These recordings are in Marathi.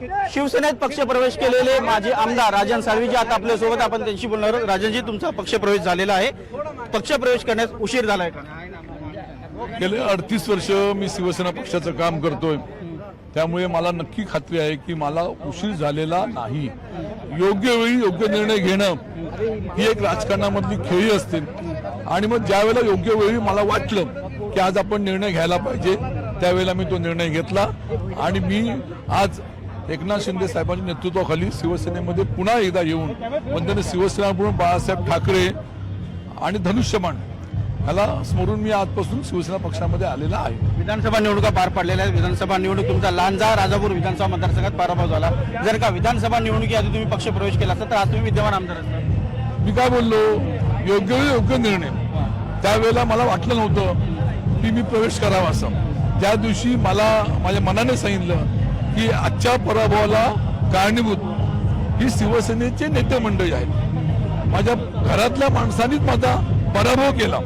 शिवसेनेत पक्षप्रवेश केलेले माजी आमदार राजन साळवीजी आता आपल्यासोबत आपण त्यांची बोलणार आहोत. राजनजी तुमचा पक्षप्रवेश झालेला आहे. पक्षप्रवेश करण्यास उशीर झालाय का? गेले अडतीस वर्ष मी शिवसेना पक्षाचं काम करतोय. त्यामुळे मला नक्की खात्री आहे की मला उशीर झालेला नाही. योग्य वेळी योग्य निर्णय घेणं ही एक राजकारणामधली खेळी असते. आणि मग ज्यावेळेला योग्य वेळी मला वाटलं की आज आपण निर्णय घ्यायला पाहिजे त्यावेळेला मी तो निर्णय घेतला. आणि मी आज एकनाथ शिंदे साहेबांच्या नेतृत्वाखाली शिवसेनेमध्ये पुन्हा एकदा येऊन वंदने शिवसेना प्रमुख बाळासाहेब ठाकरे आणि धनुष्यबाण ह्याला स्मरून मी आजपासून शिवसेना पक्षामध्ये आलेला आहे. विधानसभा निवडणुका पार पडलेल्या आहेत. विधानसभा निवडणूक तुमचा लांजा राजापूर विधानसभा मतदारसंघात पराभव झाला. जर का विधानसभा निवडणुकीआधी तुम्ही पक्षप्रवेश केला असता तर आज तुम्ही विद्यमान आमदार असता. मी काय बोललो? योग्य वेळी योग्य निर्णय. त्यावेळेला मला वाटलं नव्हतं की मी प्रवेश करावा असं. ज्या दिवशी मला माझ्या मनाने सांगितलं की आजच्या पराभवाला कारणीभूत ही शिवसेनेचे नेते मंडळी आहेत. माझ्या घरातल्या माणसांनीच माझा पराभव केला.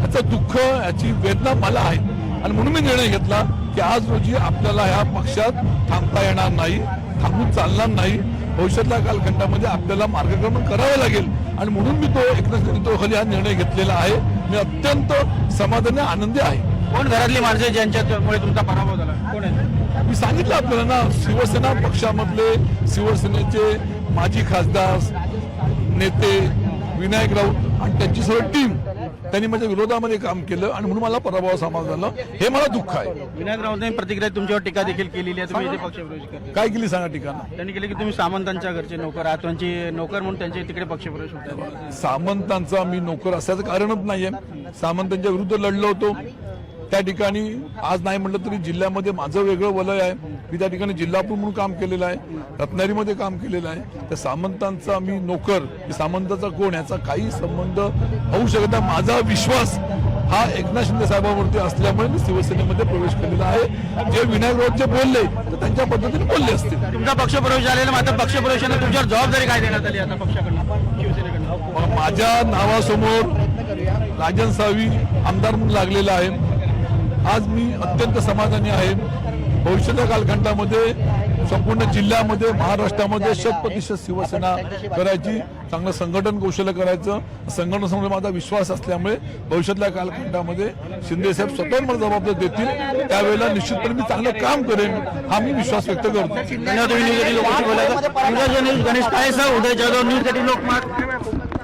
याचं दुःख याची वेदना मला आहे. आणि म्हणून मी निर्णय घेतला की आज रोजी आपल्याला ह्या पक्षात थांबता येणार नाही थांबून चालणार नाही. भविष्यातल्या कालखंडामध्ये आपल्याला मार्गक्रमण करावं लागेल. आणि म्हणून मी तो एकनाथ नेतृत्वाखाली हा निर्णय घेतलेला आहे. मी अत्यंत समाधानी आनंदी आहे. कोण घरातली माणसं ज्यांच्यामुळे तुमचा पराभव झाला? कोण आहे मी सांगितलं आपल्याला ना शिवसेना पक्षामधले शिवसेनेचे माजी खासदार नेते विनायक राऊत आणि त्यांची सर्व टीम त्यांनी माझ्या विरोधामध्ये काम केलं आणि म्हणून मला पराभव सामोरं झालं. हे मला दुःख आहे. विनायक राऊतांनी प्रतिक्रिया तुमच्यावर टीका देखील केलेली आहे तुम्ही पक्षप्रवेश करता. काय केली सांगा ठिकाणं त्यांनी केले की तुम्ही सामंतांच्या घरचे नोकर आहात त्यांची नोकर म्हणून त्यांचे तिकडे पक्षप्रवेश होतात सामंतांचा मी नोकर असल्याचं कारणच नाहीये. सामंतांच्या विरुद्ध लढलो होतो. त्या ठिकाणी आज नाही म्हटलं तरी जिल्ह्यामध्ये माझं वेगळं वलय आहे. मी त्या ठिकाणी जिल्हा प्रमुख म्हणून काम केलेलं आहे. रत्नागिरीमध्ये काम केलेलं आहे. त्या सामंतांचा मी नोकर सामंताचा कोण याचा काही संबंध होऊ शकत नाही. माझा विश्वास हा एकनाथ शिंदे साहेबांवरती असल्यामुळे मी शिवसेनेमध्ये प्रवेश केलेला आहे. जे विनायक राऊत जे बोलले तर त्यांच्या पद्धतीने बोलले असतील तुमचा पक्षप्रवेश झालेला मात्र पक्षप्रवेशाने तुमच्यावर जबाबदारी काय देण्यात आली आता पक्षाकडनं माझ्या नावासमोर राजन सावी आमदार म्हणून लागलेला आहे. आज मी अत्यंत समाधानी आहे. भविष्याच्या कालखंडामध्ये संपूर्ण जिल्ह्यामध्ये महाराष्ट्रामध्ये शत प्रतिशत शिवसेना करायची चांगलं संघटन कौशल्य करायचं संघटनासमोर माझा विश्वास असल्यामुळे भविष्यातल्या कालखंडामध्ये शिंदेसाहेब स्वतः मला जबाबदार देतील. त्यावेळेला निश्चितपणे मी चांगलं काम करेन हा मी विश्वास व्यक्त करतो. Ganesh Kale sir Uday Jadhav news Lokmat.